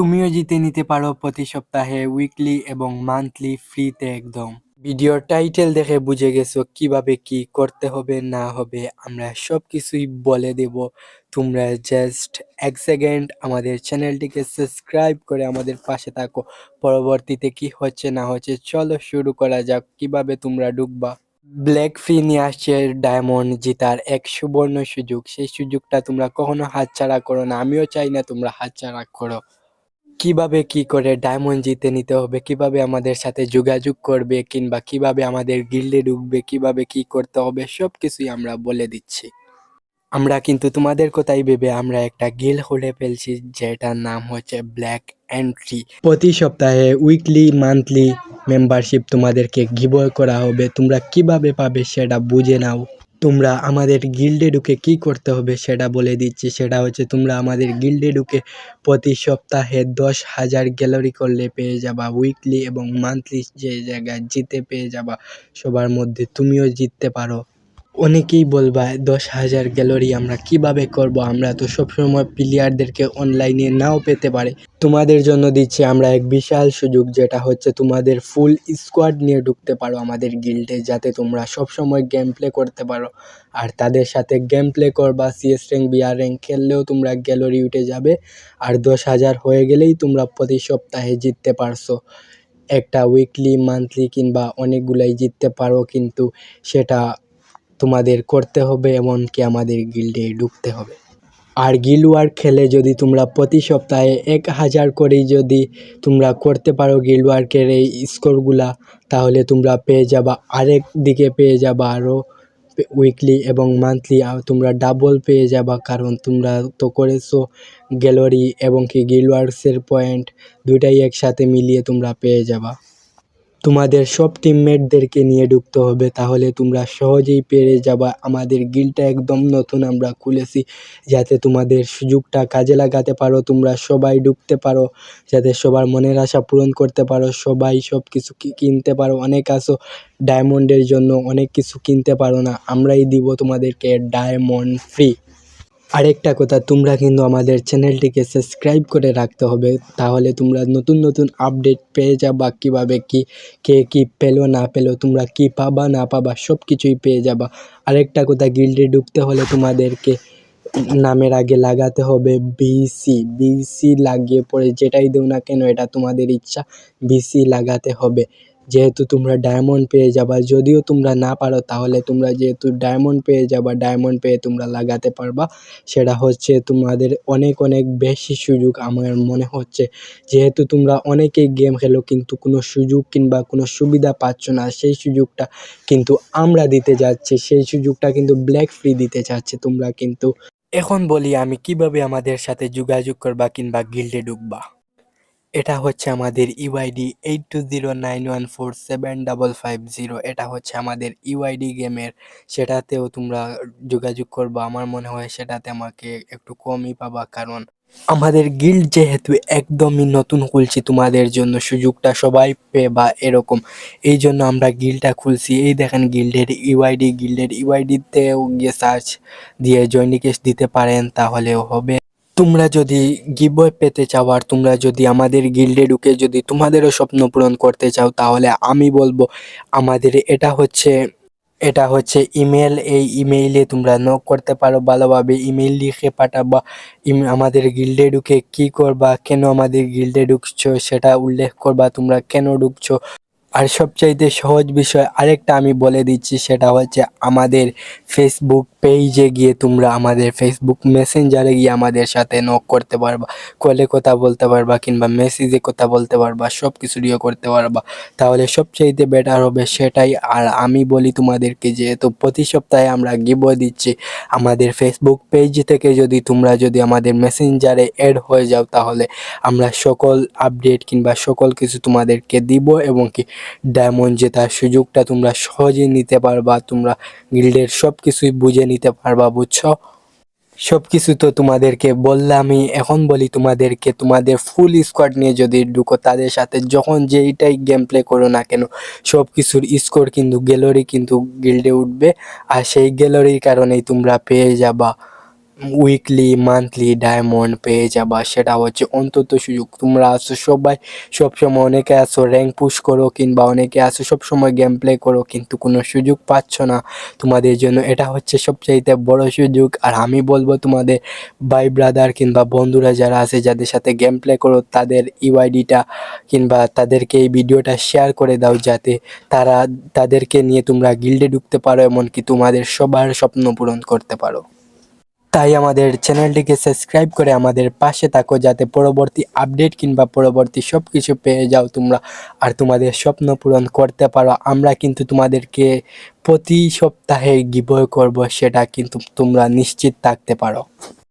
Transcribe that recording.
তুমিও জিতে নিতে পারো প্রতি সপ্তাহে উইকলি এবং মান্থলি ফ্রিতে একদম। ভিডিওর টাইটেল দেখে বুঝে গেছো কীভাবে কি করতে হবে, না হবে, আমরা সব কিছুই বলে দেব। তোমরা জাস্ট এক সেকেন্ড আমাদের চ্যানেলটিকে সাবস্ক্রাইব করে আমাদের পাশে থাকো। পরবর্তীতে কি হচ্ছে, না হচ্ছে, চলো শুরু করা যাক। কীভাবে তোমরা ঢুকবা? ব্ল্যাক ফ্রি নিয়ে আসছে ডায়মন্ড জেতার এক সুবর্ণ সুযোগ। সেই সুযোগটা তোমরা কখনো হাতছাড়া করো না। আমিও চাই না তোমরা হাতছাড়া করো। কীভাবে কি করে ডায়মন্ড জিতে নিতে হবে, কীভাবে আমাদের সাথে যোগাযোগ করবে কিংবা কীভাবে আমাদের গিল্ডে ঢুকবে, কীভাবে কি করতে হবে সব কিছুই আমরা বলে দিচ্ছি। আমরা কিন্তু তোমাদের কথাই ভেবে আমরা একটা গিল খুলে ফেলছি, যেটার নাম হচ্ছে ব্ল্যাক এন্ট্রি প্রতি সপ্তাহে উইকলি মান্থলি মেম্বারশিপ তোমাদেরকে গিবয় করা হবে, তোমরা কীভাবে পাবে সেটা বুঝে নাও। তোমরা আমাদের গিল্ডে ঢুকে কি করতে হবে সেটা বলে দিচ্ছি। সেটা হচ্ছে তোমরা আমাদের গিল্ডে ঢুকে প্রতি সপ্তাহে দশ হাজার গ্যালারি করলে পেয়ে যাবা। উইকলি এবং মান্থলি যে জায়গায় জিতে পেয়ে যাবা, সবার মধ্যে তুমিও জিততে পারো। অনেকেই বলবা, দশ হাজার গ্যালারি আমরা কীভাবে করব? আমরা তো সবসময় প্লেয়ারদেরকে অনলাইনে নাও পেতে পারে। তোমাদের জন্য দিচ্ছি আমরা এক বিশাল সুযোগ, যেটা হচ্ছে তোমাদের ফুল স্কোয়াড নিয়ে ঢুকতে পারো আমাদের গিল্ডে যাতে তোমরা সবসময় গেম প্লে করতে পারো। আর তাদের সাথে গেম প্লে করবা সিএস র্যাঙ্ক বিআর র্যাঙ্ক খেললেও তোমরা গ্যালারি উঠে যাবে। আর দশ হাজার হয়ে গেলেই তোমরা প্রতি সপ্তাহে জিততে পারছ। একটা উইকলি মান্থলি কিংবা অনেকগুলাই জিততে পারো, কিন্তু সেটা তোমাদের করতে হবে, এমনকি আমাদের গিল্ডে ঢুকতে হবে। আর গিল্ড ওয়ার্ক খেলে যদি তোমরা প্রতি সপ্তাহে এক হাজার করেই যদি তোমরা করতে পারো গিল্ড ওয়ার্কের এই স্কোরগুলা তাহলে তোমরা পেয়ে যাবা, আরেক দিকে পেয়ে যাবা আরও উইকলি এবং মান্থলি তোমরা ডাবল পেয়ে যাবা, কারণ তোমরা তো করেছ গ্যালারি এবং কি গিল্ড ওয়ার্কসের পয়েন্ট দুইটাই একসাথে মিলিয়ে তোমরা পেয়ে যাবা। তোমাদের সব টিমমেটদেরকে নিয়ে ঢুকতে হবে, তাহলে তোমরা সহজেই পেরে যাবা। আমাদের গিলটা একদম নতুন, আমরা খুলেছি যাতে তোমাদের সুযোগটা কাজে লাগাতে পারো, তোমরা সবাই ঢুকতে পারো, যাতে সবার মনের আশা পূরণ করতে পারো, সবাই সব কিছু কিনতে পারো, অনেক আসো ডায়মন্ডের জন্য অনেক কিছু কিনতে পারো না, আমরাই দিব তোমাদেরকে ডায়মন্ড ফ্রি আরেকটা কথা, তোমরা কিন্তু আমাদের চ্যানেলটিকে সাবস্ক্রাইব করে রাখতে হবে, তাহলে তোমরা নতুন নতুন আপডেট পেয়ে যাবা, কীভাবে কি, কে কী পেল, না পেল, তোমরা কি পাবা, না পাবা সব কিছুই পেয়ে যাবা। আরেকটা কথা, গিল্ডে ঢুকতে হলে তোমাদেরকে নামের আগে লাগাতে হবে বিসি বিসি লাগিয়ে পরে যেটাই দেও না কেন, এটা তোমাদের ইচ্ছা বিসি লাগাতে হবে। যেহেতু তোমরা ডায়মন্ড পেয়ে যাবা, যদিও তোমরা না পারো, তাহলে তোমরা যেহেতু ডায়মন্ড পেয়ে যাবা ডায়মন্ড পেয়ে তোমরা লাগাতে পারবা। সেটা হচ্ছে তোমাদের অনেক অনেক বেশি সুযোগ আমার মনে হচ্ছে। যেহেতু তোমরা অনেকেই গেম খেলো, কিন্তু কোনো সুযোগ কিংবা কোনো সুবিধা পাচ্ছ না, সেই সুযোগটা কিন্তু আমরা দিতে যাচ্ছি। সেই সুযোগটা কিন্তু ব্ল্যাক ফ্রি দিতে চাচ্ছে তোমরা কিন্তু। এখন বলি আমি কীভাবে আমাদের সাথে যোগাযোগ করবা কিংবা গিল্ডে ঢুকবা। এটা হচ্ছে আমাদের UID eight two zero nine one four seven double five zero এটা হচ্ছে আমাদের ইউআইডি গেমের সেটাতেও তোমরা যোগাযোগ করবা, আমার মনে হয় সেটাতে আমাকে একটু কমই পাবা, কারণ আমাদের গিল্ড যেহেতু একদমই নতুন খুলছি, তোমাদের জন্য সুযোগটা সবাই পে বা এরকম। এই জন্য আমরা গিল্ডটা খুলছি। এই দেখেন গিল্ডের ইউআইডি গিল্ডের ইউআইডিতেও গিয়ে সার্চ দিয়ে জয়নিকেশ দিতে পারেন, তাহলেও হবে। তোমরা যদি গিভওয়ে পেতে চাও আর তোমরা যদি আমাদের গিল্ডে ঢুকে যদি তোমাদেরও স্বপ্ন পূরণ করতে চাও, তাহলে আমি বলব আমাদের এটা হচ্ছে এটা হচ্ছে ইমেল এই ইমেইলে তোমরা নক করতে পারো ভালোভাবে। ইমেইল লিখে পাঠাবা আমাদের গিল্ডে ঢুকে কি করবা, কেন আমাদের গিল্ডে ঢুকছো সেটা উল্লেখ করবা, তোমরা কেন ঢুকছো। আর সবচাইতে সহজ বিষয় আরেকটা আমি বলে দিচ্ছি, সেটা হচ্ছে আমাদের ফেসবুক পেজে গিয়ে তোমরা আমাদের ফেসবুক মেসেঞ্জারে গিয়ে আমাদের সাথে নক করতে পারবা কলে কথা বলতে পারবা কিংবা মেসেজে কথা বলতে পারবা সব কিছু দিয়ে করতে পারবা। তাহলে সবচাইতে বেটার হবে সেটাই, আর আমি বলি তোমাদেরকে যেহেতু প্রতি সপ্তাহে আমরা গিভ দিচ্ছি, আমাদের ফেসবুক পেজ থেকে যদি তোমরা যদি আমাদের মেসেঞ্জারে অ্যাড হয়ে যাও, তাহলে আমরা সকল আপডেট কিংবা সকল কিছু তোমাদেরকে দিব এবং কি ডায়মন্ড জেতার সুযোগটা তোমরা সহজে নিতে পারবা, তোমরা গিল্ডের সব কিছুই বুঝে নিতে পারবা, বুঝছ? সব কিছু তো তোমাদেরকে বললামই, এখন বলি তোমাদেরকে, তোমাদের ফুল স্কোয়াড নিয়ে যদি ঢুকো, তাদের সাথে যখন যেইটাই গেম প্লে করো না কেন সব কিছুর স্কোর কিন্তু গ্যালারি কিন্তু গিল্ডে উঠবে, আর সেই গ্যালারির কারণেই তোমরা পেয়ে যাবা। উইকলি মান্থলি ডায়মন্ড পেয়ে যাবা সেটা হচ্ছে অন্তত সুযোগ। তোমরা আসো সবাই, সবসময় অনেকে আসো র্যাঙ্ক পুশ করো কিংবা অনেকে আসো সবসময় গেম প্লে করো, কিন্তু কোনো সুযোগ পাচ্ছ না। তোমাদের জন্য এটা হচ্ছে সবচাইতে বড় সুযোগ। আর আমি বলব তোমাদের ভাই ব্রাদার কিংবা বন্ধুরা যারা আছে, যাদের সাথে গেম প্লে করো, তাদের ইউআইডিটা কিংবা তাদেরকে এই ভিডিওটা শেয়ার করে দাও যাতে তারা, তাদেরকে নিয়ে তোমরা গিল্ডে ঢুকতে পারো, এমনকি তোমাদের সবার স্বপ্ন পূরণ করতে পারো। তাই আমাদের চ্যানেলটিকে সাবস্ক্রাইব করে আমাদের পাশে থাকো যাতে পরবর্তী আপডেট কিংবা পরবর্তী সব কিছু পেয়ে যাও তোমরা। আর তোমাদের স্বপ্ন পূরণ করতে পারো। আমরা কিন্তু তোমাদেরকে প্রতি সপ্তাহে গিবয় করব, সেটা কিন্তু তোমরা নিশ্চিত থাকতে পারো।